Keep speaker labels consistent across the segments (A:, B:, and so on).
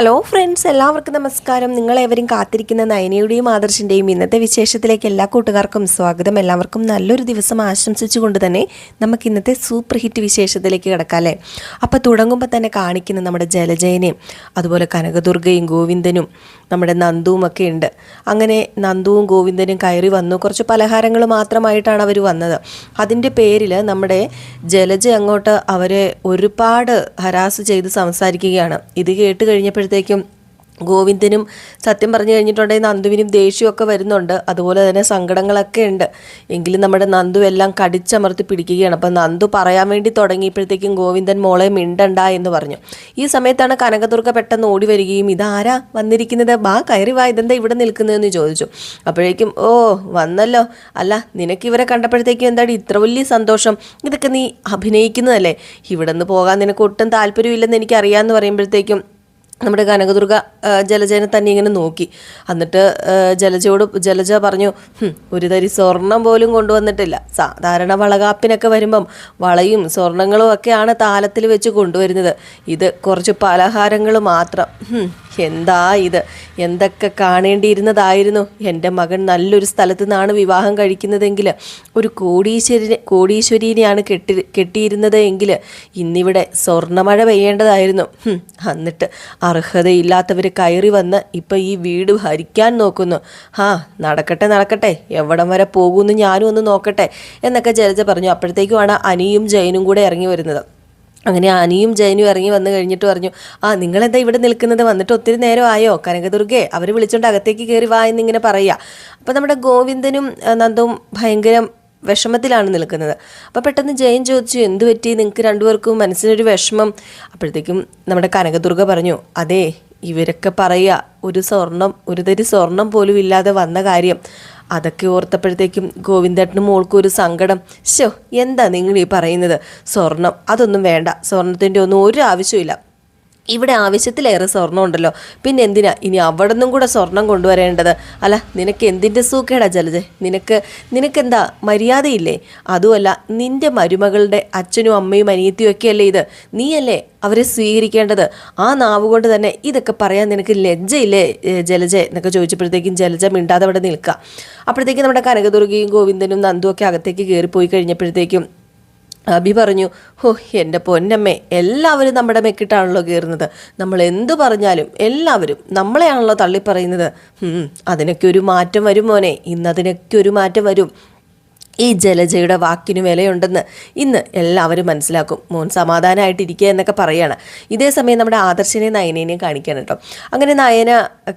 A: Hello friends എല്ലാവർക്കും നമസ്കാരം. നിങ്ങളേവരും കാത്തിരിക്കുന്ന നയനയുടെയും ആദർശിന്റെയും ഇന്നത്തെ വിശേഷത്തിലേക്ക് എല്ലാ കൂട്ടുകാർക്കും സ്വാഗതം. എല്ലാവർക്കും നല്ലൊരു ദിവസം ആശംസിച്ചുകൊണ്ട് തന്നെ നമുക്ക് ഇന്നത്തെ സൂപ്പർ ഹിറ്റ് വിശേഷത്തിലേക്ക് കിടക്കാം അല്ലേ? അപ്പോൾ തുടങ്ങുമ്പോൾ തന്നെ കാണിക്കുന്ന നമ്മുടെ ജലജയനെയും അതുപോലെ കനകദുർഗയും ഗോവിന്ദനും നമ്മുടെ നന്ദുവും ഒക്കെ ഉണ്ട്. അങ്ങനെ നന്ദുവും ഗോവിന്ദനും കയറി വന്നു. കുറച്ച് പലഹാരങ്ങൾ മാത്രമായിട്ടാണ് അവർ വന്നത്. അതിന്റെ പേരിൽ നമ്മുടെ ജലജ അങ്ങോട്ട് അവരെ ഒരുപാട് ഹരാസ് ചെയ്ത് സംസാരിക്കുകയാണ്. ഇത് കേട്ട് കഴിഞ്ഞപ്പോഴത്തേക്കും ഗോവിന്ദനും സത്യം പറഞ്ഞു കഴിഞ്ഞിട്ടുണ്ടെങ്കിൽ നന്ദുവിനും ദേഷ്യമൊക്കെ വരുന്നുണ്ട്. അതുപോലെ തന്നെ സങ്കടങ്ങളൊക്കെ ഉണ്ട്. എങ്കിലും നമ്മുടെ നന്ദു എല്ലാം കടിച്ചമർത്തി പിടിക്കുകയാണ്. അപ്പം നന്ദു പറയാൻ വേണ്ടി തുടങ്ങിയപ്പോഴത്തേക്കും ഗോവിന്ദൻ മോളെ മിണ്ടണ്ട എന്ന് പറഞ്ഞു. ഈ സമയത്താണ് കനകദുർഗ പെട്ടെന്ന് ഓടി വരികയും ഇതാരാ വന്നിരിക്കുന്നത്? ബാ കയറി വാ ഇതെന്താ ഇവിടെ നിൽക്കുന്നതെന്ന് ചോദിച്ചു. അപ്പോഴേക്കും ഓ വന്നല്ലോ. അല്ല നിനക്ക് ഇവരെ കണ്ടപ്പോഴത്തേക്കും എന്താണ് ഇത്ര വലിയ സന്തോഷം? ഇതൊക്കെ നീ അഭിനയിക്കുന്നതല്ലേ? ഇവിടെ നിന്ന് പോകാൻ നിനക്ക് ഒട്ടും താല്പര്യമില്ലെന്ന് എനിക്കറിയാമെന്ന് പറയുമ്പോഴത്തേക്കും നമ്മുടെ കനകദുർഗ ജലജേനെ തന്നെ ഇങ്ങനെ നോക്കി. എന്നിട്ട് ജലജയോട് ജലജ പറഞ്ഞു "ഹും, ഒരു തരി സ്വർണം പോലും കൊണ്ടുവന്നിട്ടില്ല. സാധാരണ വളകാപ്പിനൊക്കെ വരുമ്പം വളയും സ്വർണങ്ങളും ഒക്കെയാണ് താലത്തിൽ വെച്ച് കൊണ്ടുവരുന്നത്. ഇത് കുറച്ച് പലഹാരങ്ങൾ മാത്രം. എന്താ ഇത്? എന്തൊക്കെ കാണേണ്ടിയിരുന്നതായിരുന്നു? എന്റെ മകൻ നല്ലൊരു സ്ഥലത്തു നിന്നാണ് വിവാഹം കഴിക്കുന്നതെങ്കിൽ ഒരു കോടീശ്വരി കോടീശ്വരീനെയാണ് കെട്ടി കെട്ടിയിരുന്നത് എങ്കിൽ ഇന്നിവിടെ സ്വർണമഴ പെയ്യേണ്ടതായിരുന്നു. എന്നിട്ട് അർഹതയില്ലാത്തവർ കയറി വന്ന് ഇപ്പം ഈ വീട് ഭരിക്കാൻ നോക്കുന്നു. ആ നടക്കട്ടെ നടക്കട്ടെ. എവിടം വരെ പോകുമെന്ന് ഞാനും ഒന്ന് നോക്കട്ടെ എന്നൊക്കെ ജലജ പറഞ്ഞു. അപ്പോഴത്തേക്കുമാണ് അനിയും ജയനും കൂടെ ഇറങ്ങി വരുന്നത്. അങ്ങനെ അനിയും ജയനും ഇറങ്ങി വന്നു കഴിഞ്ഞിട്ട് പറഞ്ഞു ആ നിങ്ങളെന്താ ഇവിടെ നിൽക്കുന്നത്? വന്നിട്ട് ഒത്തിരി നേരം ആയോ? കനകദുർഗെ അവർ വിളിച്ചോണ്ട് അകത്തേക്ക് കയറി വാ എന്നിങ്ങനെ പറയുക അപ്പം നമ്മുടെ ഗോവിന്ദനും നന്ദും നന്ദവും ഭയങ്കര വിഷമത്തിലാണ് നിൽക്കുന്നത്. അപ്പോൾ പെട്ടെന്ന് ജയൻ ചോദിച്ചു എന്ത് പറ്റി? നിങ്ങൾക്ക് രണ്ടുപേർക്കും മനസ്സിനൊരു വിഷമം? അപ്പോഴത്തേക്കും നമ്മുടെ കനകദുർഗ പറഞ്ഞു അതെ ഇവരൊക്കെ പറയുക ഒരു സ്വർണം ഒരു തരി സ്വർണം പോലും ഇല്ലാതെ വന്ന കാര്യം. അതൊക്കെ ഓർത്തപ്പോഴത്തേക്കും ഗോവിന്ദേട്ടനും മോൾക്കും ഒരു സങ്കടം. ശോ എന്താ നിങ്ങൾ ഈ പറയുന്നത്? സ്വർണം അതൊന്നും വേണ്ട. സ്വർണത്തിന്റെ ഒന്നും ഒരു ആവശ്യമില്ല ഇവിടെ ആവശ്യത്തിലേറെ സ്വർണം ഉണ്ടല്ലോ. പിന്നെ എന്തിനാ ഇനി അവിടെ നിന്നും കൂടെ സ്വർണം കൊണ്ടുവരേണ്ടത്? അല്ല നിനക്ക് എന്തിന്റെ സൂക്കേടാ ജലജെ? നിനക്ക് നിനക്കെന്താ മര്യാദയില്ലേ? അതുമല്ല നിന്റെ മരുമകളുടെ അച്ഛനും അമ്മയും അനിയത്തിയും ഒക്കെയല്ലേ ഇത്? നീയല്ലേ അവരെ സ്വീകരിക്കേണ്ടത്? ആ നാവ് കൊണ്ട് തന്നെ ഇതൊക്കെ പറയാൻ നിനക്ക് ലജ്ജയില്ലേ ജലജ? എന്നൊക്കെ ചോദിച്ചപ്പോഴത്തേക്കും ജലജ മിണ്ടാതെ അവിടെ നിൽക്കുക. അപ്പോഴത്തേക്കും നമ്മുടെ കനകദുർഗയും ഗോവിന്ദനും നന്ദും ഒക്കെ അകത്തേക്ക് കയറിപ്പോയി കഴിഞ്ഞപ്പോഴത്തേക്കും അബി പറഞ്ഞു ഹോ എന്റെ പൊന്നമ്മേ എല്ലാവരും നമ്മുടെ മെക്കിട്ടാണല്ലോ കയറുന്നത്. നമ്മൾ എന്തു പറഞ്ഞാലും എല്ലാവരും നമ്മളെയാണല്ലോ തള്ളിപ്പറയുന്നത്. അതിനൊക്കെ ഒരു മാറ്റം വരും മോനെ. ഇന്നതിനൊക്കെ ഒരു മാറ്റം വരും. ഈ ജലജയുടെ വാക്കിന് വിലയുണ്ടെന്ന് ഇന്ന് എല്ലാവരും മനസ്സിലാക്കും. മോൻ സമാധാനമായിട്ടിരിക്കുക എന്നൊക്കെ പറയാണ്. ഇതേ സമയം നമ്മുടെ ആദർശനെ നയനേനെയും കാണിക്കാൻ കേട്ടോ. അങ്ങനെ നയന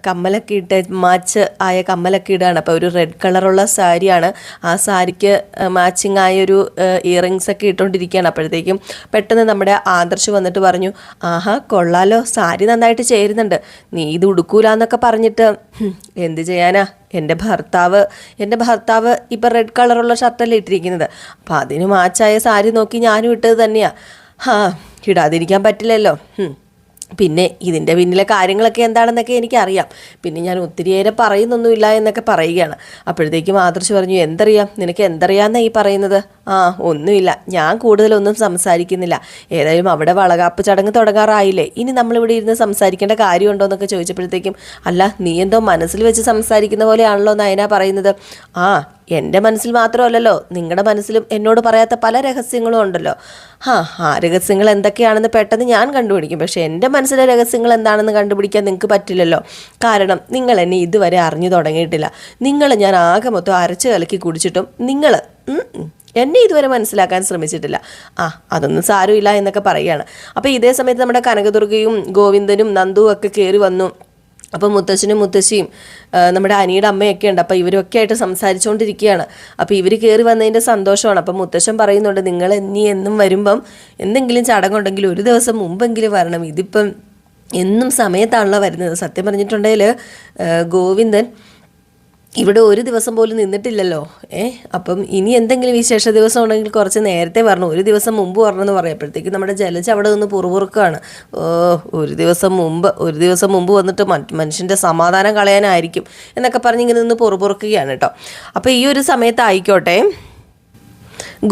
A: കമ്മലൊക്കെ ഇട്ട് മാച്ച് ആയ കമ്മലൊക്കെ ഇടുകയാണ് അപ്പോൾ ഒരു റെഡ് കളറുള്ള സാരിയാണ്. ആ സാരിക്ക് മാച്ചിങ് ആയൊരു ഇയറിങ്സ് ഒക്കെ ഇട്ടുകൊണ്ടിരിക്കുകയാണ്. അപ്പോഴത്തേക്കും പെട്ടെന്ന് നമ്മുടെ ആദർശ് വന്നിട്ട് പറഞ്ഞു ആഹാ കൊള്ളാലോ. സാരി നന്നായിട്ട് ചേരുന്നുണ്ട്. നീ ഇത് ഉടുക്കൂലെന്നൊക്കെ പറഞ്ഞിട്ട് "ഹും, എന്ത് ചെയ്യാനാ? എന്റെ ഭർത്താവ് എന്റെ ഭർത്താവ് ഇപ്പം റെഡ് കളറുള്ള ഷർട്ടല്ലേ ഇട്ടിരിക്കുന്നത്. അപ്പം അതിന് മാച്ചായ സാരി നോക്കി ഞാനും ഇട്ടത് തന്നെയാണ് ഹാ ഇടാതിരിക്കാൻ പറ്റില്ലല്ലോ. പിന്നെ ഇതിന്റെ പിന്നിലെ കാര്യങ്ങളൊക്കെ എന്താണെന്നൊക്കെ എനിക്കറിയാം. പിന്നെ ഞാൻ ഒത്തിരിയേറെ പറയുന്നൊന്നുമില്ല എന്നൊക്കെ പറയുകയാണ്. അപ്പോഴത്തേക്കും ആദർശ് പറഞ്ഞു എന്തറിയാം? നിനക്ക് എന്തറിയാമെന്നാ ഈ പറയുന്നത്? ആ ഒന്നുമില്ല. ഞാൻ കൂടുതലൊന്നും സംസാരിക്കുന്നില്ല. ഏതായാലും അവിടെ വളകാപ്പ് ചടങ്ങ് തുടങ്ങാറായില്ലേ. ഇനി നമ്മളിവിടെ ഇരുന്ന് സംസാരിക്കേണ്ട കാര്യമുണ്ടോ? എന്നൊക്കെ ചോദിച്ചപ്പോഴത്തേക്കും അല്ല നീ എന്തോ മനസ്സിൽ വെച്ച് സംസാരിക്കുന്ന പോലെയാണല്ലോ നയന പറയുന്നത്. ആ എന്റെ മനസ്സിൽ മാത്രമല്ലല്ലോ നിങ്ങളുടെ മനസ്സിലും എന്നോട് പറയാത്ത പല രഹസ്യങ്ങളും ഉണ്ടല്ലോ. ആ ആ രഹസ്യങ്ങൾ എന്തൊക്കെയാണെന്ന് പെട്ടെന്ന് ഞാൻ കണ്ടുപിടിക്കും. പക്ഷേ എന്റെ മനസ്സിലെ രഹസ്യങ്ങൾ എന്താണെന്ന് കണ്ടുപിടിക്കാൻ നിങ്ങൾക്ക് പറ്റില്ലല്ലോ. കാരണം നിങ്ങൾ എന്നെ ഇതുവരെ അറിഞ്ഞു തുടങ്ങിയിട്ടില്ല. നിങ്ങൾ ഞാൻ ആകെ മൊത്തം അരച്ച് കലക്കി കുടിച്ചിട്ടും നിങ്ങൾ എന്നെ ഇതുവരെ മനസ്സിലാക്കാൻ ശ്രമിച്ചിട്ടില്ല. ആ അതൊന്നും സാരമില്ല എന്നൊക്കെ പറയുകയാണ്. അപ്പോൾ ഇതേ സമയത്ത് നമ്മുടെ കനകദുർഗയും ഗോവിന്ദനും നന്ദുവും ഒക്കെ കയറി വന്നു. അപ്പോൾ മുത്തശ്ശനും മുത്തശ്ശിയും നമ്മുടെ അനിയുടെ അമ്മയൊക്കെ ഉണ്ട്. അപ്പോൾ ഇവരൊക്കെ ആയിട്ട് സംസാരിച്ചുകൊണ്ടിരിക്കുകയാണ് അപ്പോൾ ഇവർ കയറി വന്നതിന്റെ സന്തോഷമാണ്. അപ്പോൾ മുത്തശ്ശൻ പറയുന്നുണ്ട് നിങ്ങൾ നീ എന്നും വരുമ്പം എന്തെങ്കിലും ചടങ്ങുണ്ടെങ്കിൽ ഒരു ദിവസം മുമ്പെങ്കിലും വരണം. ഇതിപ്പം എന്നും സമയത്താണല്ലോ വരുന്നത്. സത്യം പറഞ്ഞിട്ടുണ്ടെങ്കിൽ ഗോവിന്ദൻ ഇവിടെ ഒരു ദിവസം പോലും നിന്നിട്ടില്ലല്ലോ. ഏ അപ്പം ഇനി എന്തെങ്കിലും വിശേഷ ദിവസം ഉണ്ടെങ്കിൽ കുറച്ച് നേരത്തെ വരണം. ഒരു ദിവസം മുമ്പ് വരണമെന്ന് പറയപ്പോഴത്തേക്കും നമ്മുടെ ജലജ അവിടെ നിന്ന് പുറപുറുക്കാണ് ഓ ഒരു ദിവസം മുമ്പ് ഒരു ദിവസം മുമ്പ് വന്നിട്ട് മനുഷ്യന്റെ സമാധാനം കളയാനായിരിക്കും എന്നൊക്കെ പറഞ്ഞ് ഇങ്ങനെ നിന്ന് പുറപുറുക്കുകയാണ് കേട്ടോ. അപ്പോൾ ഈ ഒരു സമയത്ത് ആയിക്കോട്ടെ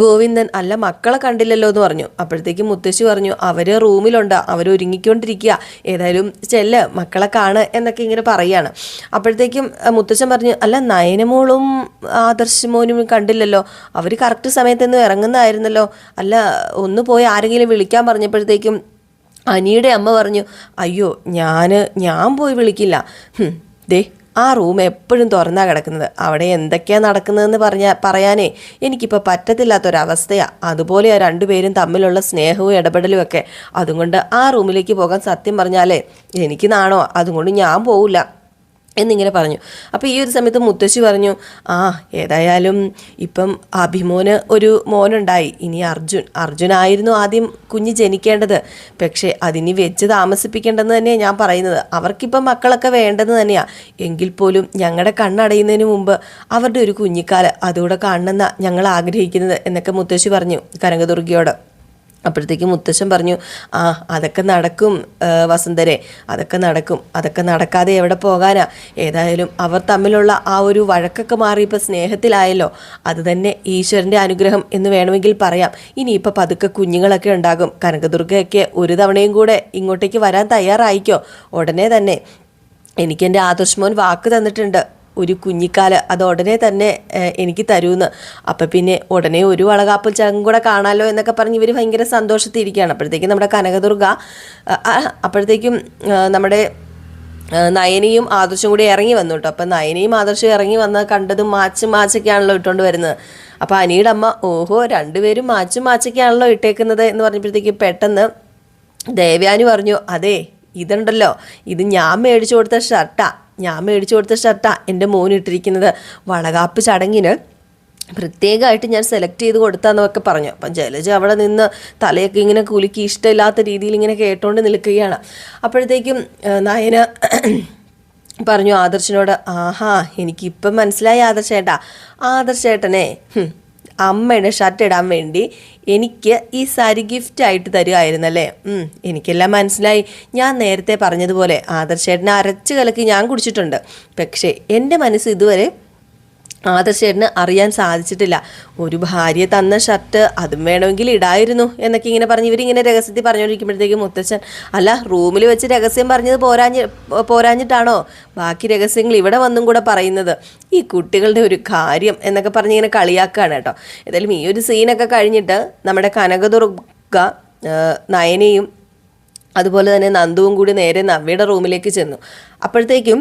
A: ഗോവിന്ദൻ അല്ല മക്കളെ കണ്ടില്ലല്ലോ എന്ന് പറഞ്ഞു. അപ്പോഴത്തേക്ക് മുത്തശ്ശി പറഞ്ഞു അവർ റൂമിലുണ്ട് അവർ ഒരുങ്ങിക്കൊണ്ടിരിക്കുക. ഏതായാലും ചെല്ല് മക്കളെ കാണ് എന്നൊക്കെ ഇങ്ങനെ പറയാണ്. അപ്പോഴത്തേക്കും മുത്തശ്ശൻ പറഞ്ഞു അല്ല നയനമോളും ആദർശമോനും കണ്ടില്ലല്ലോ. അവർ കറക്റ്റ് സമയത്തൊന്നും ഇറങ്ങുന്നതായിരുന്നല്ലോ. അല്ല ഒന്ന് പോയി ആരെങ്കിലും വിളിക്കാൻ പറഞ്ഞപ്പോഴത്തേക്കും അനിയുടെ അമ്മ പറഞ്ഞു അയ്യോ ഞാൻ ഞാൻ പോയി വിളിക്കില്ല. ദേ ആ റൂം എപ്പോഴും തുറന്നാ കിടക്കുന്നത്. അവിടെ എന്തൊക്കെയാണ് നടക്കുന്നതെന്ന് പറഞ്ഞ പറയാനേ എനിക്കിപ്പോൾ പറ്റത്തില്ലാത്തൊരവസ്ഥയാണ് അതുപോലെ ആ രണ്ടുപേരും തമ്മിലുള്ള സ്നേഹവും ഇടപെടലും ഒക്കെ. അതുകൊണ്ട് ആ റൂമിലേക്ക് പോകാൻ സത്യം പറഞ്ഞാലേ എനിക്ക് നാണോ? അതുകൊണ്ട് ഞാൻ പോവില്ല. എന്നിങ്ങനെ പറഞ്ഞു. അപ്പോൾ ഈ ഒരു സമയത്ത് മുത്തശ്ശി പറഞ്ഞു ആ ഏതായാലും ഇപ്പം അഭിമോന് ഒരു മോനുണ്ടായി. ഇനി അർജുൻ അർജുനായിരുന്നു ആദ്യം കുഞ്ഞ് ജനിക്കേണ്ടത്. പക്ഷേ അതിനി വെച്ച് താമസിപ്പിക്കേണ്ടെന്ന് തന്നെയാണ് ഞാൻ പറയുന്നത്. അവർക്കിപ്പം മക്കളൊക്കെ വേണ്ടെന്ന് തന്നെയാണ് എങ്കിൽ പോലും ഞങ്ങളുടെ കണ്ണടയുന്നതിന് മുമ്പ് അവരുടെ ഒരു കുഞ്ഞിക്കാൽ അതുകൂടെ കാണണമെന്നാണ് ഞങ്ങൾ ആഗ്രഹിക്കുന്നത് എന്നൊക്കെ മുത്തശ്ശി പറഞ്ഞു കനകദുർഗയോട്. അപ്പോഴത്തേക്ക് മുത്തശ്ശൻ പറഞ്ഞു ആ അതൊക്കെ നടക്കും വസന്തരെ അതൊക്കെ നടക്കും. അതൊക്കെ നടക്കാതെ എവിടെ പോകാനാ? ഏതായാലും അവർ തമ്മിലുള്ള ആ ഒരു വഴക്കൊക്കെ മാറി ഇപ്പോൾ സ്നേഹത്തിലായല്ലോ. അത് തന്നെ ഈശ്വരന്റെ അനുഗ്രഹം എന്ന് വേണമെങ്കിൽ പറയാം. ഇനിയിപ്പോൾ പതുക്കെ കുഞ്ഞുങ്ങളൊക്കെ ഉണ്ടാകും. കനകദുർഗയൊക്കെ ഒരു തവണയും കൂടെ ഇങ്ങോട്ടേക്ക് വരാൻ തയ്യാറായിക്കോ? ഉടനെ തന്നെ. എനിക്ക് എന്റെ വാക്ക് തന്നിട്ടുണ്ട്. ഒരു കുഞ്ഞിക്കാൽ അത് ഉടനെ തന്നെ എനിക്ക് തരൂന്ന്. അപ്പം പിന്നെ ഉടനെ ഒരു വളകാപ്പൽ ചടങ്ങും കൂടെ കാണാമല്ലോ എന്നൊക്കെ പറഞ്ഞ് ഇവർ ഭയങ്കര സന്തോഷത്തിരിക്കുകയാണ്. അപ്പോഴത്തേക്കും നമ്മുടെ കനകദുർഗ അപ്പോഴത്തേക്കും നമ്മുടെ നയനിയും ആദർശം കൂടി ഇറങ്ങി വന്നു കേട്ടോ. അപ്പം നയനയും ആദർശവും ഇറങ്ങി വന്ന് കണ്ടതും മാച്ചും മാച്ചൊക്കെയാണല്ലോ ഇട്ടുകൊണ്ട് വരുന്നത്. അപ്പം അനിയുടെ അമ്മ ഓഹോ രണ്ടുപേരും മാച്ചും മാച്ചൊക്കെയാണല്ലോ ഇട്ടേക്കുന്നത് എന്ന് പറഞ്ഞപ്പോഴത്തേക്ക് പെട്ടെന്ന് ദേവയാനി പറഞ്ഞു അതെ ഇതുണ്ടല്ലോ. ഇത് ഞാൻ മേടിച്ചു കൊടുത്ത ഷർട്ടാ. ഞാൻ മേടിച്ചു കൊടുത്ത ഷർട്ടാണ് എന്റെ മോൻ ഇട്ടിരിക്കുന്നത്. വളകാപ്പ് ചടങ്ങിന് പ്രത്യേകമായിട്ട് ഞാൻ സെലക്ട് ചെയ്ത് കൊടുത്താന്നൊക്കെ പറഞ്ഞു. അപ്പം ജലജ അവിടെ നിന്ന് തലയൊക്കെ ഇങ്ങനെ കുലുക്കി ഇഷ്ടമില്ലാത്ത രീതിയിൽ ഇങ്ങനെ കേട്ടോണ്ട് നിൽക്കുകയാണ്. അപ്പോഴത്തേക്കും നയന പറഞ്ഞു ആദർശനോട് ആഹാ എനിക്കിപ്പം മനസ്സിലായി ആദർശേട്ടാ. ആദർശേട്ടനെ അമ്മയുടെ ഷർട്ട് ഇടാൻ വേണ്ടി എനിക്ക് ഈ സാരി ഗിഫ്റ്റ് ആയിട്ട് തരുമായിരുന്നല്ലേ എനിക്കെല്ലാം മനസ്സിലായി. ഞാൻ നേരത്തെ പറഞ്ഞതുപോലെ ആദർശേട്ടനെ അരച്ച് കലക്കി ഞാൻ കുടിച്ചിട്ടുണ്ട്. പക്ഷേ എന്റെ മനസ്സ് ഇതുവരെ ആദർശേട്ടന് അറിയാൻ സാധിച്ചിട്ടില്ല. ഒരു ഭാര്യ തന്ന ഷർട്ട് അതും വേണമെങ്കിൽ ഇടായിരുന്നു എന്നൊക്കെ ഇങ്ങനെ പറഞ്ഞ് ഇവരിങ്ങനെ രഹസ്യത്തിൽ പറഞ്ഞുകൊണ്ടിരിക്കുമ്പോഴത്തേക്കും മുത്തച്ഛൻ അല്ല റൂമിൽ വെച്ച് രഹസ്യം പറഞ്ഞത് പോരാഞ്ഞ് പോരാഞ്ഞിട്ടാണോ? ബാക്കി രഹസ്യങ്ങൾ ഇവിടെ വന്നും കൂടെ പറയുന്നത്. ഈ കുട്ടികളുടെ ഒരു കാര്യം എന്നൊക്കെ പറഞ്ഞ് ഇങ്ങനെ കളിയാക്കുകയാണ് കേട്ടോ. ഏതായാലും ഈ ഒരു സീനൊക്കെ കഴിഞ്ഞിട്ട് നമ്മുടെ കനകദുർഗ നയനയും അതുപോലെ തന്നെ നന്ദുവും കൂടി നേരെ നവ്യയുടെ റൂമിലേക്ക് ചെന്നു. അപ്പോഴത്തേക്കും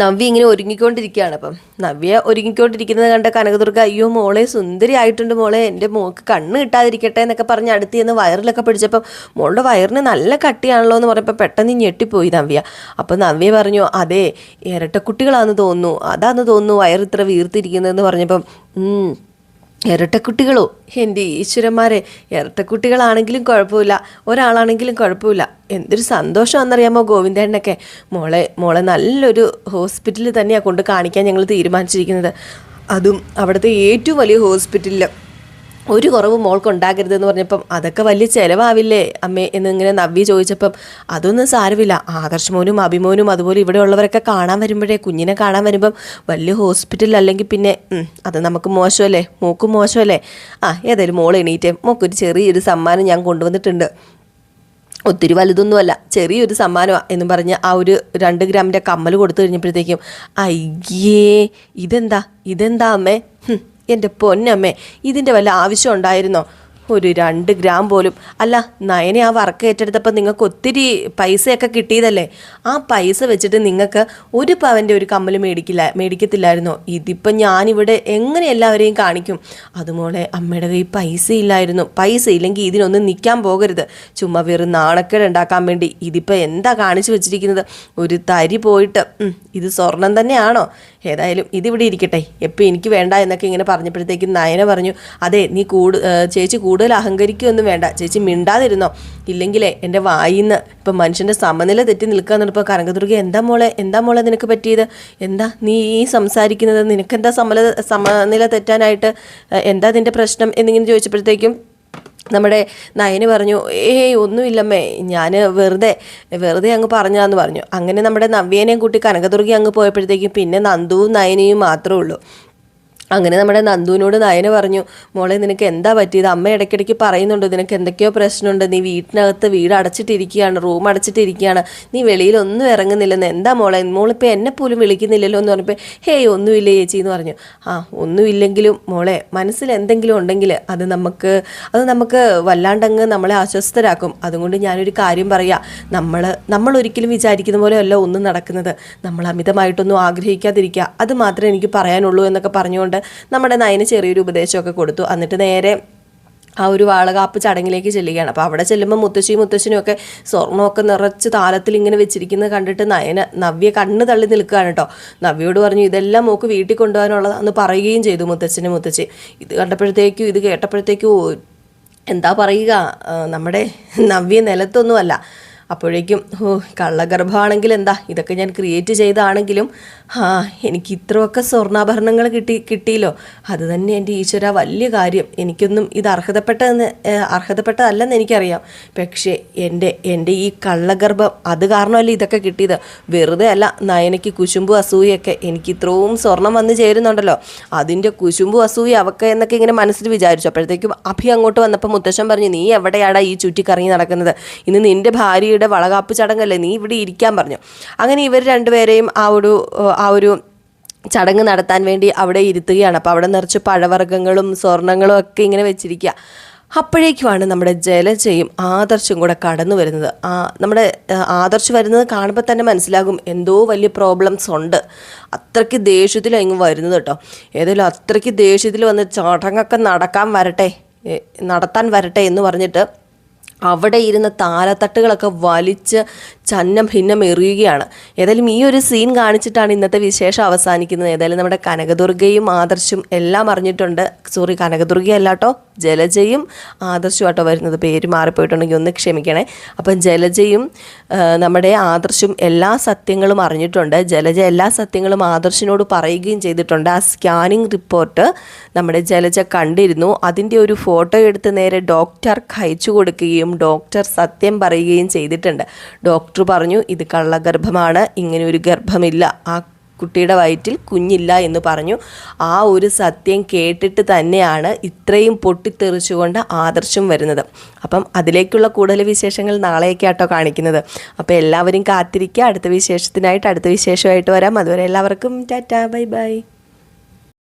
A: നവ്യ ഇങ്ങനെ ഒരുങ്ങിക്കൊണ്ടിരിക്കുകയാണ്. അപ്പം നവ്യ ഒരുങ്ങിക്കൊണ്ടിരിക്കുന്നത് കണ്ട കനകദുർഗ അയ്യോ മോളെ സുന്ദരി ആയിട്ടുണ്ട് മോളെ എന്റെ മോൾക്ക് കണ്ണ് കിട്ടാതിരിക്കട്ടെ എന്നൊക്കെ പറഞ്ഞ് അടുത്ത് ചെന്ന് വയറിലൊക്കെ പിടിച്ചപ്പം മോളുടെ വയറിന് നല്ല കട്ടിയാണല്ലോ എന്ന് പറഞ്ഞപ്പോൾ പെട്ടെന്ന് ഞെട്ടിപ്പോയി നവ്യ. അപ്പം നവ്യ പറഞ്ഞു അതെ ഇരട്ടക്കുട്ടികളാണെന്ന് തോന്നുന്നു അതാന്ന് തോന്നുന്നു വയർ ഇത്ര വീർത്തിരിക്കുന്നതെന്ന് പറഞ്ഞപ്പം "ഉം, ഇരട്ടക്കുട്ടികളോ? എന്റെ ഈശ്വരന്മാരെ ഇരട്ടക്കുട്ടികളാണെങ്കിലും കുഴപ്പമില്ല. ഒരാളാണെങ്കിലും കുഴപ്പമില്ല. എന്തൊരു സന്തോഷമാണെന്നറിയാമോ ഗോവിന്ദേണ്ണൊക്കെ മോളെ മോളെ നല്ലൊരു ഹോസ്പിറ്റലിൽ തന്നെയാണ് കൊണ്ട് കാണിക്കാൻ ഞങ്ങൾ തീരുമാനിച്ചിരിക്കുന്നത്. അതും അവിടുത്തെ ഏറ്റവും വലിയ ഹോസ്പിറ്റലിൽ ഒരു കുറവ് മോൾക്ക് ഉണ്ടാകരുതെന്ന് പറഞ്ഞപ്പം അതൊക്കെ വലിയ ചിലവാവില്ലേ അമ്മേ എന്നിങ്ങനെ നവ്വി ചോദിച്ചപ്പം അതൊന്നും സാരമില്ല. ആദർശമോനും അഭിമോനും അതുപോലെ ഇവിടെ ഉള്ളവരൊക്കെ കാണാൻ വരുമ്പോഴേ കുഞ്ഞിനെ കാണാൻ വരുമ്പം വലിയ ഹോസ്പിറ്റൽ അല്ലെങ്കിൽ പിന്നെ അത് നമുക്ക് മോശമല്ലേ? മോക്കും മോശമല്ലേ? ആ ഏതായാലും മോൾ എണീറ്റേ മോക്കൊരു ചെറിയൊരു സമ്മാനം ഞാൻ കൊണ്ടുവന്നിട്ടുണ്ട്. ഒത്തിരി വലുതൊന്നുമല്ല ചെറിയൊരു സമ്മാനമാണ് എന്നും പറഞ്ഞ് ആ ഒരു രണ്ട് ഗ്രാമിന്റെ കമ്മൽ കൊടുത്തു കഴിഞ്ഞപ്പോഴത്തേക്കും അയ്യേ ഇതെന്താ? ഇതെന്താ അമ്മേ? എന്റെ പൊന്നമ്മേ ഇതിന്റെ വല്ല ആവശ്യം ഉണ്ടായിരുന്നോ? ഒരു രണ്ട് ഗ്രാം പോലും. അല്ല നയനെ ആ വർക്ക് ഏറ്റെടുത്തപ്പോൾ നിങ്ങൾക്ക് ഒത്തിരി പൈസയൊക്കെ കിട്ടിയതല്ലേ? ആ പൈസ വെച്ചിട്ട് നിങ്ങൾക്ക് ഒരു പവന്റെ ഒരു കമ്മൽ മേടിക്കില്ല മേടിക്കത്തില്ലായിരുന്നോ? ഇതിപ്പോൾ ഞാനിവിടെ എങ്ങനെ എല്ലാവരെയും കാണിക്കും? അതുമോളെ അമ്മയുടെ കയ്യിൽ പൈസ ഇല്ലായിരുന്നു. പൈസ ഇല്ലെങ്കിൽ ഇതിനൊന്നും നിൽക്കാൻ പോകരുത്. ചുമ്മാ വെറും നാണക്കേട് ഉണ്ടാക്കാൻ വേണ്ടി ഇതിപ്പോൾ എന്താ കാണിച്ചു വെച്ചിരിക്കുന്നത്? ഒരു തരി പോയിട്ട് ഇത് സ്വർണം തന്നെയാണോ? ഏതായാലും ഇതിവിടെ ഇരിക്കട്ടെ. എപ്പോൾ എനിക്ക് വേണ്ട എന്നൊക്കെ ഇങ്ങനെ പറഞ്ഞപ്പോഴത്തേക്കും നയന പറഞ്ഞു അതെ നീ കൂടു ചേച്ചി കൂടുതൽ അഹങ്കരിക്കുകയൊന്നും വേണ്ട. ചേച്ചി മിണ്ടാതിരുന്നോ? ഇല്ലെങ്കിലേ എന്റെ വായിൽ നിന്ന് ഇപ്പം മനുഷ്യന്റെ സമനില തെറ്റി നിൽക്കുക എന്നിപ്പോൾ കനകദുർഗ എന്താ മോളെ എന്താ മോളെ നിനക്ക് പറ്റിയത്? എന്താ നീ ഈ സംസാരിക്കുന്നത്? നിനക്കെന്താ സമല സമനില തെറ്റാനായിട്ട് എന്താ നിന്റെ പ്രശ്നം? എന്നിങ്ങനെ ചോദിച്ചപ്പോഴത്തേക്കും നമ്മുടെ നയന് പറഞ്ഞു ഏയ് ഒന്നുമില്ലമ്മേ ഞാൻ വെറുതെ വെറുതെ അങ്ങ് പറഞ്ഞാന്ന് പറഞ്ഞു. അങ്ങനെ നമ്മുടെ നവ്യേനെയും കൂട്ടി കനകദുർഗി അങ്ങ് പോയപ്പോഴത്തേക്കും പിന്നെ നന്ദുവും നയനയും മാത്രമേ ഉള്ളൂ. അങ്ങനെ നമ്മുടെ നന്ദുവിനോട് നയന പറഞ്ഞു മോളെ നിനക്ക് എന്താ പറ്റിയത്? അമ്മ ഇടയ്ക്കിടയ്ക്ക് പറയുന്നുണ്ട് നിനക്ക് എന്തൊക്കെയോ പ്രശ്നമുണ്ട്. നീ വീട്ടിനകത്ത് വീട് അടച്ചിട്ടിരിക്കുകയാണ് റൂം അടച്ചിട്ടിരിക്കുകയാണ്. നീ വെളിയിലൊന്നും ഇറങ്ങുന്നില്ലെന്ന്. എന്താ മോളെ? മോളിപ്പോൾ എന്നെ പോലും വിളിക്കുന്നില്ലല്ലോ എന്ന് പറഞ്ഞപ്പോൾ ഹേയ് ഒന്നുമില്ല ചേച്ചി എന്ന് പറഞ്ഞു. ആ ഒന്നുമില്ലെങ്കിലും മോളെ മനസ്സിൽ എന്തെങ്കിലും ഉണ്ടെങ്കിൽ അത് നമുക്ക് അത് നമുക്ക് വല്ലാണ്ടങ്ങ് നമ്മളെ അസ്വസ്ഥരാക്കും. അതുകൊണ്ട് ഞാനൊരു കാര്യം പറയാം. നമ്മൾ നമ്മൾ ഒരിക്കലും വിചാരിക്കുന്ന പോലെയല്ല ഒന്നും നടക്കുന്നത്. നമ്മൾ അമിതമായിട്ടൊന്നും ആഗ്രഹിക്കാതിരിക്കുക. അത് മാത്രമേ എനിക്ക് പറയാനുള്ളൂ എന്നൊക്കെ പറഞ്ഞുകൊണ്ട് നമ്മുടെ നയന് ചെറിയൊരു ഉപദേശമൊക്കെ കൊടുത്തു. എന്നിട്ട് നേരെ ആ ഒരു വാളകാപ്പ് ചടങ്ങിലേക്ക് ചെല്ലുകയാണ്. അപ്പോൾ അവിടെ ചെല്ലുമ്പോൾ മുത്തശ്ശി മുത്തശ്ശനും ഒക്കെ സ്വർണമൊക്കെ നിറച്ച് താലത്തിൽ ഇങ്ങനെ വെച്ചിരിക്കുന്നത് കണ്ടിട്ട് നയന നവ്യ കണ്ണ് തള്ളി നിൽക്കുകയാണ് കേട്ടോ നവ്യയോട് പറഞ്ഞു ഇതെല്ലാം മോക്ക് വീട്ടിൽ കൊണ്ടുപോകാനുള്ളതാന്ന് പറയുകയും ചെയ്തു മുത്തച്ഛനും മുത്തശ്ശി. ഇത് കണ്ടപ്പോഴത്തേക്കും ഇത് കേട്ടപ്പോഴത്തേക്കും എന്താ പറയുക? നമ്മുടെ നവ്യ നിലത്തൊന്നുമല്ല. അപ്പോഴേക്കും ഓ കള്ളഗർഭമാണെങ്കിൽ എന്താ? ഇതൊക്കെ ഞാൻ ക്രിയേറ്റ് ചെയ്താണെങ്കിലും ആ എനിക്ക് ഇത്രയൊക്കെ സ്വർണാഭരണങ്ങൾ കിട്ടി കിട്ടിയല്ലോ. അത് തന്നെ എന്റെ ഈശ്വര വലിയ കാര്യം. എനിക്കൊന്നും ഇത് അർഹതപ്പെട്ടതെന്ന് അർഹതപ്പെട്ടതല്ലെന്ന് എനിക്കറിയാം. പക്ഷേ എന്റെ എന്റെ ഈ കള്ളഗർഭം അത് കാരണമല്ലേ ഇതൊക്കെ കിട്ടിയത്? വെറുതെ അല്ല നയനയ്ക്ക് കുശുമ്പു അസൂയൊക്കെ എനിക്ക് ഇത്രയും സ്വർണം വന്ന് ചേരുന്നുണ്ടല്ലോ. അതിന്റെ കുശുമ്പു അസൂയ അവക്കെ എന്നൊക്കെ ഇങ്ങനെ മനസ്സിൽ വിചാരിച്ചു. അപ്പോഴത്തേക്കും അഭി അങ്ങോട്ട് വന്നപ്പോൾ മുത്തശ്ശൻ പറഞ്ഞു നീ എവിടെയാടാ ഈ ചുറ്റിക്കറങ്ങി നടക്കുന്നത്? ഇന്ന് നിന്റെ ഭാര്യയുടെ വളകാപ്പ് ചടങ്ങല്ലേ നീ ഇവിടെ ഇരിക്കാൻ പറഞ്ഞു. അങ്ങനെ ഇവർ രണ്ടുപേരെയും ആ ഒരു ആ ഒരു ചടങ്ങ് നടത്താൻ വേണ്ടി അവിടെ ഇരുത്തുകയാണ്. അപ്പോൾ അവിടെ നിറച്ച് പഴവർഗങ്ങളും സ്വർണങ്ങളും ഒക്കെ ഇങ്ങനെ വെച്ചിരിക്കുക. അപ്പോഴേക്കുമാണ് നമ്മുടെ ജലജയും ആദർശും കൂടെ കടന്നു വരുന്നത്. ആ നമ്മുടെ ആദർശ് വരുന്നത് കാണുമ്പോൾ തന്നെ മനസ്സിലാകും എന്തോ വലിയ പ്രോബ്ലംസ് ഉണ്ട്. അത്രയ്ക്ക് ദേഷ്യത്തിലായിരിക്കും വരുന്നത് കേട്ടോ. ഏതായാലും അത്രയ്ക്ക് ദേഷ്യത്തിൽ വന്ന് ചടങ്ങൊക്കെ നടക്കാൻ വരട്ടെ നടത്താൻ വരട്ടെ എന്ന് പറഞ്ഞിട്ട് അവിടെ ഇരുന്ന താലത്തട്ടുകളൊക്കെ വലിച്ച് ചന്നം ഭിന്നം എറിയുകയാണ്. ഏതായാലും ഈ ഒരു സീൻ കാണിച്ചിട്ടാണ് ഇന്നത്തെ വിശേഷം അവസാനിക്കുന്നത്. ഏതായാലും നമ്മുടെ കനകദുർഗയും ആദർശും എല്ലാം അറിഞ്ഞിട്ടുണ്ട്. സോറി കനകദുർഗയല്ല കേട്ടോ ജലജയും ആദർശും വരുന്നത്. പേര് മാറിപ്പോയിട്ടുണ്ടെങ്കിൽ ഒന്ന് ക്ഷമിക്കണേ. അപ്പം ജലജയും നമ്മുടെ ആദർശും എല്ലാ സത്യങ്ങളും അറിഞ്ഞിട്ടുണ്ട്. ജലജ എല്ലാ സത്യങ്ങളും ആദർശിനോട് പറയുകയും ചെയ്തിട്ടുണ്ട്. ആ സ്കാനിങ് റിപ്പോർട്ട് നമ്മുടെ ജലജ കണ്ടിരുന്നു. അതിന്റെ ഒരു ഫോട്ടോ എടുത്ത് നേരെ ഡോക്ടർക്ക് അയച്ചു കൊടുക്കുകയും ഡോക്ടർ സത്യം പറയുകയും ചെയ്തിട്ടുണ്ട്. ഡോക്ടർ പറഞ്ഞു ഇത് കള്ളഗർഭമാണ് ഇങ്ങനെ ഒരു ഗർഭമില്ല. ആ കുട്ടിയുടെ വയറ്റിൽ കുഞ്ഞില്ല എന്ന് പറഞ്ഞു. ആ ഒരു സത്യം കേട്ടിട്ട് തന്നെയാണ് ഇത്രയും പൊട്ടിത്തെറിച്ചുകൊണ്ട് ആദർശം വരുന്നത്. അപ്പം അതിലേക്കുള്ള കൂടുതൽ വിശേഷങ്ങൾ നാളെയൊക്കെ ആട്ടോ കാണിക്കുന്നത്. അപ്പോൾ എല്ലാവരും കാത്തിരിക്കുക. അടുത്ത വിശേഷത്തിനായിട്ട് അടുത്ത വിശേഷമായിട്ട് വരാം. അതുവരെ എല്ലാവർക്കും ടാറ്റാ ബൈ ബൈ.